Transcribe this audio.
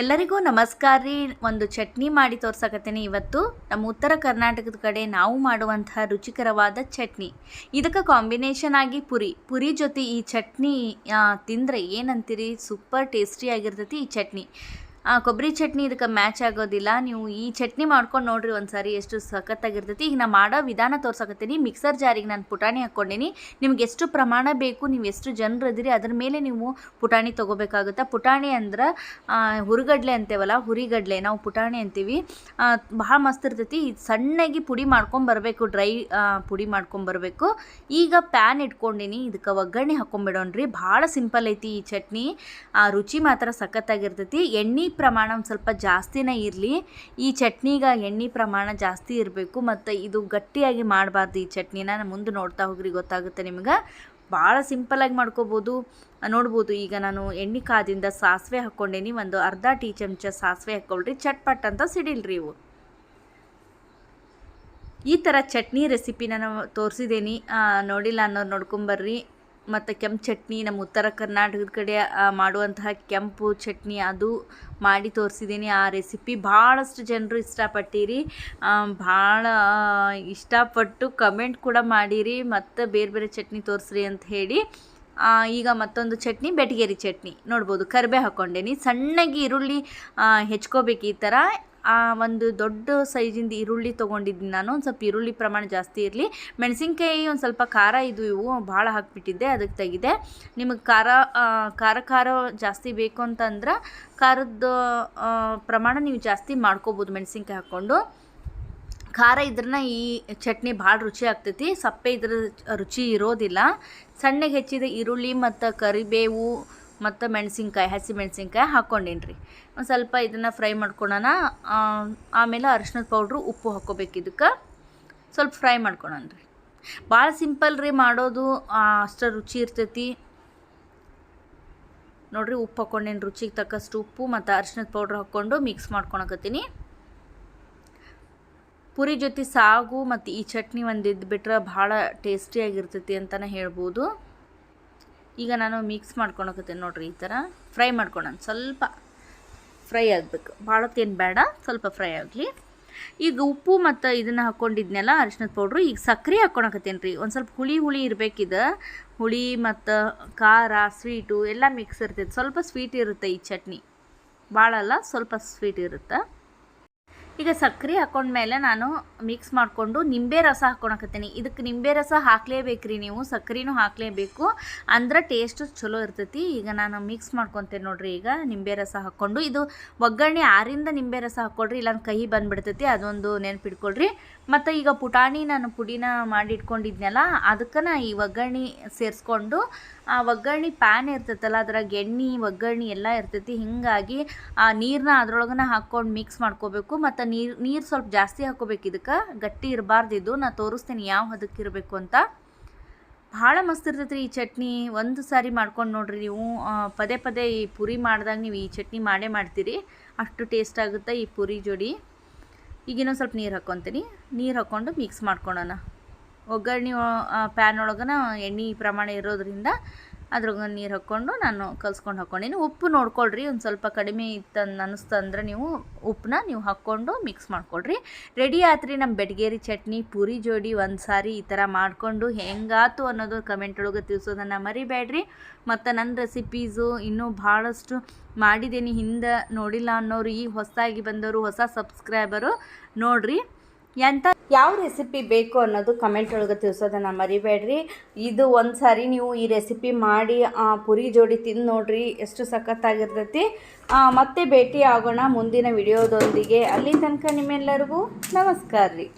ಎಲ್ಲರಿಗೂ ನಮಸ್ಕಾರ ರೀ. ಒಂದು ಚಟ್ನಿ ಮಾಡಿ ತೋರ್ಸಕತ್ತೇನೆ ಇವತ್ತು. ನಮ್ಮ ಉತ್ತರ ಕರ್ನಾಟಕದ ಕಡೆ ನಾವು ಮಾಡುವಂತಹ ರುಚಿಕರವಾದ ಚಟ್ನಿ. ಇದಕ್ಕೆ ಕಾಂಬಿನೇಷನ್ ಆಗಿ ಪುರಿ. ಪುರಿ ಜೊತೆ ಈ ಚಟ್ನಿ ತಿಂದರೆ ಏನಂತೀರಿ? ಸೂಪರ್ ಟೇಸ್ಟಿ ಆಗಿರ್ತೈತಿ ಈ ಚಟ್ನಿ. ಆ, ಕೊಬ್ಬರಿ ಚಟ್ನಿ ಇದಕ್ಕೆ ಮ್ಯಾಚ್ ಆಗೋದಿಲ್ಲ. ನೀವು ಈ ಚಟ್ನಿ ಮಾಡ್ಕೊಂಡು ನೋಡ್ರಿ ಒಂದ್ಸಾರಿ ಎಷ್ಟು ಸಖತ್ತಾಗಿರ್ತೈತಿ. ಈಗ ನಾ ಮಾಡೋ ವಿಧಾನ ತೋರ್ಸಕತ್ತೀನಿ. ಮಿಕ್ಸರ್ ಜಾರಿಗೆ ನಾನು ಪುಟಾಣಿ ಹಾಕ್ಕೊಂಡಿನಿ. ನಿಮ್ಗೆ ಎಷ್ಟು ಪ್ರಮಾಣ ಬೇಕು ನೀವು ಎಷ್ಟು ಜನರು ಇದ್ದೀರಿ ಅದ್ರ ಮೇಲೆ ನೀವು ಪುಟಾಣಿ ತೊಗೋಬೇಕಾಗುತ್ತೆ. ಪುಟಾಣಿ ಅಂದ್ರೆ ಹುರಿಗಡ್ಲೆ ಅಂತೇವಲ್ಲ ಹುರಿಗಡ್ಲೆ. ನಾವು ಪುಟಾಣಿ ಅಂತೀವಿ. ಬಹಳ ಮಸ್ತ್ ಇರ್ತೈತಿ. ಇದು ಸಣ್ಣಗೆ ಪುಡಿ ಮಾಡ್ಕೊಂಬರ್ಬೇಕು ಡ್ರೈ ಪುಡಿ ಮಾಡ್ಕೊಂಬರ್ಬೇಕು ಈಗ ಪ್ಯಾನ್ ಇಟ್ಕೊಂಡಿನಿ. ಇದಕ್ಕೆ ಒಗ್ಗರಣೆ ಹಾಕೊಂಡ್ಬಿಡೋಣ್ರಿ ಭಾಳ ಸಿಂಪಲ್ ಐತಿ ಈ ಚಟ್ನಿ. ಆ ರುಚಿ ಮಾತ್ರ ಸಖತ್ತಾಗಿರ್ತೈತಿ. ಎಣ್ಣೆ ಪ್ರಮಾಣ ಒಂದು ಸ್ವಲ್ಪ ಜಾಸ್ತಿನೇ ಇರಲಿ. ಈ ಚಟ್ನಿಗೆ ಎಣ್ಣೆ ಪ್ರಮಾಣ ಜಾಸ್ತಿ ಇರಬೇಕು ಮತ್ತು ಇದು ಗಟ್ಟಿಯಾಗಿ ಮಾಡಬಾರ್ದು ಈ ಚಟ್ನಿನ. ಮುಂದೆ ನೋಡ್ತಾ ಹೋಗ್ರಿ, ಗೊತ್ತಾಗುತ್ತೆ ನಿಮ್ಗೆ. ಭಾಳ ಸಿಂಪಲಾಗಿ ಮಾಡ್ಕೋಬೋದು. ನೋಡ್ಬೋದು, ಈಗ ನಾನು ಎಣ್ಣೆ ಕಾದಿಂದ ಸಾಸಿವೆ ಹಾಕ್ಕೊಂಡೇನಿ. ಒಂದು ಅರ್ಧ ಟೀ ಚಮಚ ಸಾಸಿವೆ ಹಾಕ್ಕೊಳ್ರಿ ಚಟ್ಪಟ್ ಅಂತ ಸಿಡಿಲ್ರಿ ಇವು. ಈ ಥರ ಚಟ್ನಿ ರೆಸಿಪಿನ ನಾನು ತೋರಿಸಿದ್ದೀನಿ ನೋಡಿಲ್ಲ ಅನ್ನೋರು ನೋಡ್ಕೊಂಬರ್ರಿ ಮತ್ತು ಕೆಂಪು ಚಟ್ನಿ ನಮ್ಮ ಉತ್ತರ ಕರ್ನಾಟಕದ ಕಡೆ ಮಾಡುವಂತಹ ಕೆಂಪು ಚಟ್ನಿ ಅದು ಮಾಡಿ ತೋರಿಸಿದ್ದೀನಿ. ಆ ರೆಸಿಪಿ ಭಾಳಷ್ಟು ಜನರು ಇಷ್ಟಪಟ್ಟಿರಿ. ಭಾಳ ಇಷ್ಟಪಟ್ಟು ಕಮೆಂಟ್ ಕೂಡ ಮಾಡಿರಿ. ಮತ್ತು ಬೇರೆ ಬೇರೆ ಚಟ್ನಿ ತೋರಿಸ್ರಿ ಅಂತ ಹೇಳಿ. ಈಗ ಮತ್ತೊಂದು ಚಟ್ನಿ, ಬೆಟಗೇರಿ ಚಟ್ನಿ. ನೋಡ್ಬೋದು ಕರಿಬೇ ಹಾಕ್ಕೊಂಡೇನಿ. ಸಣ್ಣಗೆ ಈರುಳ್ಳಿ ಹೆಚ್ಕೋಬೇಕು ಈ ಥರ ಆ, ಒಂದು ದೊಡ್ಡ ಸೈಜಿಂದ ಈರುಳ್ಳಿ ತೊಗೊಂಡಿದ್ದೀನಿ ನಾನು. ಒಂದು ಸ್ವಲ್ಪ ಈರುಳ್ಳಿ ಪ್ರಮಾಣ ಜಾಸ್ತಿ ಇರಲಿ. ಮೆಣಸಿನ್ಕಾಯಿ ಒಂದು ಸ್ವಲ್ಪ ಖಾರ ಇದು ಇವು ಭಾಳ ಹಾಕಿಬಿಟ್ಟಿದ್ದೆ ಅದಕ್ಕೆ ತೆಗಿದೆ ನಿಮಗೆ ಖಾರ ಖಾರ ಖಾರ ಜಾಸ್ತಿ ಬೇಕು ಅಂತಂದ್ರೆ ಖಾರದ ಪ್ರಮಾಣ ನೀವು ಜಾಸ್ತಿ ಮಾಡ್ಕೋಬೋದು ಮೆಣಸಿನ್ಕಾಯಿ ಹಾಕ್ಕೊಂಡು. ಖಾರ ಇದ್ರನ್ನ ಈ ಚಟ್ನಿ ಭಾಳ ರುಚಿ ಆಗ್ತೈತಿ. ಸಪ್ಪೆ ಇದ್ರ ರುಚಿ ಇರೋದಿಲ್ಲ. ಸಣ್ಣಗೆ ಹೆಚ್ಚಿದ ಈರುಳ್ಳಿ ಮತ್ತು ಕರಿಬೇವು ಮತ್ತು ಮೆಣಸಿನ್ಕಾಯಿ, ಹಸಿ ಮೆಣಸಿನ್ಕಾಯಿ ಹಾಕ್ಕೊಂಡೇನಿ ರೀ ಒಂದು ಸ್ವಲ್ಪ ಇದನ್ನು ಫ್ರೈ ಮಾಡ್ಕೊಳೋಣ. ಆಮೇಲೆ ಅರಿಶಿನದ ಪೌಡ್ರು ಉಪ್ಪು ಹಾಕ್ಕೋಬೇಕು ಇದಕ್ಕೆ. ಸ್ವಲ್ಪ ಫ್ರೈ ಮಾಡ್ಕೊಳೋಣ ರೀ ಭಾಳ ಸಿಂಪಲ್ ರೀ ಮಾಡೋದು. ಅಷ್ಟು ರುಚಿ ಇರ್ತೈತಿ. ನೋಡಿರಿ ಉಪ್ಪು ಹಾಕ್ಕೊಂಡೇನು ರುಚಿಗೆ ತಕ್ಕಷ್ಟು ಉಪ್ಪು ಮತ್ತು ಅರಿಶಿನದ ಪೌಡ್ರ್ ಹಾಕ್ಕೊಂಡು ಮಿಕ್ಸ್ ಮಾಡ್ಕೊಳಕತ್ತೀನಿ. ಪುರಿ ಜೊತೆ ಸಾಗು ಮತ್ತು ಈ ಚಟ್ನಿ ಒಂದು ಇದ್ಬಿಟ್ರೆ ಭಾಳ ಟೇಸ್ಟಿಯಾಗಿರ್ತೈತಿ ಅಂತಲೇ ಹೇಳ್ಬೋದು. ಈಗ ನಾನು ಮಿಕ್ಸ್ ಮಾಡ್ಕೊಳಕತ್ತೀನಿ ನೋಡಿರಿ ಈ ಥರ ಫ್ರೈ ಮಾಡ್ಕೊಳೋಣ. ಸ್ವಲ್ಪ ಫ್ರೈ ಆಗಬೇಕು. ಭಾಳತ್ತೇನು ಬೇಡ, ಸ್ವಲ್ಪ ಫ್ರೈ ಆಗಲಿ. ಈಗ ಉಪ್ಪು ಮತ್ತು ಇದನ್ನು ಹಾಕ್ಕೊಂಡಿದ್ನೆಲ್ಲ ಅರಿಶಿನದ ಪೌಡ್ರು ಈಗ ಸಕ್ಕರೆ ಹಾಕ್ಕೊಳಕತ್ತೇನೆ ರೀ ಒಂದು ಸ್ವಲ್ಪ ಹುಳಿ ಹುಳಿ ಇರಬೇಕಿದೆ ಹುಳಿ ಮತ್ತು ಖಾರ ಸ್ವೀಟು ಎಲ್ಲ ಮಿಕ್ಸ್ ಇರ್ತೈತೆ. ಸ್ವಲ್ಪ ಸ್ವೀಟ್ ಇರುತ್ತೆ ಈ ಚಟ್ನಿ. ಭಾಳ ಅಲ್ಲ ಸ್ವಲ್ಪ ಸ್ವೀಟ್ ಇರುತ್ತೆ. ಈಗ ಸಕ್ಕರೆ ಹಾಕೊಂಡ್ಮೇಲೆ ನಾನು ಮಿಕ್ಸ್ ಮಾಡಿಕೊಂಡು ನಿಂಬೆ ರಸ ಹಾಕ್ಕೊಳಕತ್ತೀನಿ ಇದಕ್ಕೆ ನಿಂಬೆ ರಸ ಹಾಕ್ಲೇಬೇಕ್ರಿ ನೀವು ಸಕ್ಕರೆನೂ ಹಾಕಲೇಬೇಕು. ಅಂದ್ರೆ ಟೇಸ್ಟು ಚಲೋ ಇರ್ತೈತಿ. ಈಗ ನಾನು ಮಿಕ್ಸ್ ಮಾಡ್ಕೊತೇನೆ ನೋಡ್ರಿ, ಈಗ ನಿಂಬೆ ರಸ ಹಾಕ್ಕೊಂಡು ಇದು ಒಗ್ಗರಣೆ ಆರಿಂದ ನಿಂಬೆ ರಸ ಹಾಕ್ಕೊಳ್ರಿ ಇಲ್ಲ ಕಹಿ ಬಂದ್ಬಿಡ್ತೈತಿ, ಅದೊಂದು ನೆನ್ಪಿಟ್ಕೊಳ್ರಿ. ಮತ್ತು ಈಗ ಪುಟಾಣಿ ನಾನು ಪುಡಿನ ಮಾಡಿ ಇಟ್ಕೊಂಡಿದ್ನಲ್ಲ ಅದಕ್ಕೆ ಈ ಒಗ್ಗರಣೆ ಸೇರಿಸ್ಕೊಂಡು, ಆ ಒಗ್ಗರಣೆ ಪ್ಯಾನ್ ಇರ್ತೈತಲ್ಲ, ಅದ್ರಾಗ ಎಣ್ಣೆ, ಒಗ್ಗರಣೆ ಎಲ್ಲ ಇರ್ತೈತಿ, ಹಿಂಗಾಗಿ ಆ ನೀರನ್ನ ಅದ್ರೊಳಗನ ಹಾಕ್ಕೊಂಡು ಮಿಕ್ಸ್ ಮಾಡ್ಕೋಬೇಕು. ಮತ್ತು ನೀರು ನೀರು ಸ್ವಲ್ಪ ಜಾಸ್ತಿ ಹಾಕೋಬೇಕು. ಇದಕ್ಕೆ ಗಟ್ಟಿ ಇರಬಾರ್ದು ಇದು. ನಾ ತೋರಿಸ್ತೀನಿ ಯಾವ ಹದಕ್ಕೆ ಇರಬೇಕು ಅಂತ. ಭಾಳ ಮಸ್ತ್ ಇರ್ತೈತೆ ಈ ಚಟ್ನಿ. ಒಂದು ಸಾರಿ ಮಾಡ್ಕೊಂಡು ನೋಡ್ರಿ ನೀವು. ಪದೇ ಪದೇ ಈ ಪುರಿ ಮಾಡಿದಾಗ ನೀವು ಈ ಚಟ್ನಿ ಮಾಡೇ ಮಾಡ್ತೀರಿ. ಅಷ್ಟು ಟೇಸ್ಟ್ ಆಗುತ್ತೆ ಈ ಪುರಿ ಜೋಡಿ. ಈಗ ಇನ್ನೊಂದು ಸ್ವಲ್ಪ ನೀರು ಹಾಕ್ಕೊತೀನಿ ನೀರು ಹಾಕ್ಕೊಂಡು ಮಿಕ್ಸ್ ಮಾಡ್ಕೊಳೋಣ. ಒಗ್ಗರಣೆ ಪ್ಯಾನ್ ಒಳಗನ ಎಣ್ಣೆ ಪ್ರಮಾಣ ಇರೋದ್ರಿಂದ ಅದ್ರಾಗ ನೀರು ಹಾಕ್ಕೊಂಡು ನಾನು ಕಲ್ಸ್ಕೊಂಡು ಹಾಕ್ಕೊಂಡಿನಿ ಉಪ್ಪು ನೋಡ್ಕೊಳ್ರಿ, ಒಂದು ಸ್ವಲ್ಪ ಕಡಿಮೆ ಇತ್ತು ಅನ್ನಿಸ್ತು ಅಂದ್ರೆ ನೀವು ಉಪ್ಪನ್ನ ನೀವು ಹಾಕ್ಕೊಂಡು ಮಿಕ್ಸ್ ಮಾಡ್ಕೊಳ್ರಿ. ರೆಡಿ ಆತ್ರಿ ನಮ್ಮ ಬೆಡ್ಗೇರಿ ಚಟ್ನಿ, ಪೂರಿ ಜೋಡಿ ಒಂದು ಸಾರಿ ಈ ಥರ ಮಾಡಿಕೊಂಡು ಹೆಂಗಾತು ಅನ್ನೋದು ಕಮೆಂಟ್ ಒಳಗೆ ತಿಳಿಸೋದನ್ನು ಮರಿಬೇಡ್ರಿ. ಮತ್ತು ನನ್ನ ರೆಸಿಪೀಸು ಇನ್ನೂ ಭಾಳಷ್ಟು ಮಾಡಿದ್ದೀನಿ ಹಿಂದೆ ನೋಡಿಲ್ಲ ಅನ್ನೋರು, ಈ ಹೊಸದಾಗಿ ಬಂದವರು, ಹೊಸ ಸಬ್ಸ್ಕ್ರೈಬರು ನೋಡ್ರಿ. ಎಂಥ ಯಾವ ರೆಸಿಪಿ ಬೇಕು ಅನ್ನೋದು ಕಮೆಂಟ್ ಒಳಗೆ ತಿಳಿಸೋದನ್ನು ಮರಿಬೇಡ್ರಿ. ಇದು ಒಂದು ಸಾರಿ ನೀವು ಈ ರೆಸಿಪಿ ಮಾಡಿ ಪುರಿ ಜೋಡಿ ತಿಂದು ನೋಡ್ರಿ, ಎಷ್ಟು ಸಖತ್ತಾಗಿರ್ತೈತಿ. ಮತ್ತೆ ಭೇಟಿ ಆಗೋಣ ಮುಂದಿನ ವಿಡಿಯೋದೊಂದಿಗೆ ಅಲ್ಲಿ ತನಕ ನಿಮ್ಮೆಲ್ಲರಿಗೂ ನಮಸ್ಕಾರ ರೀ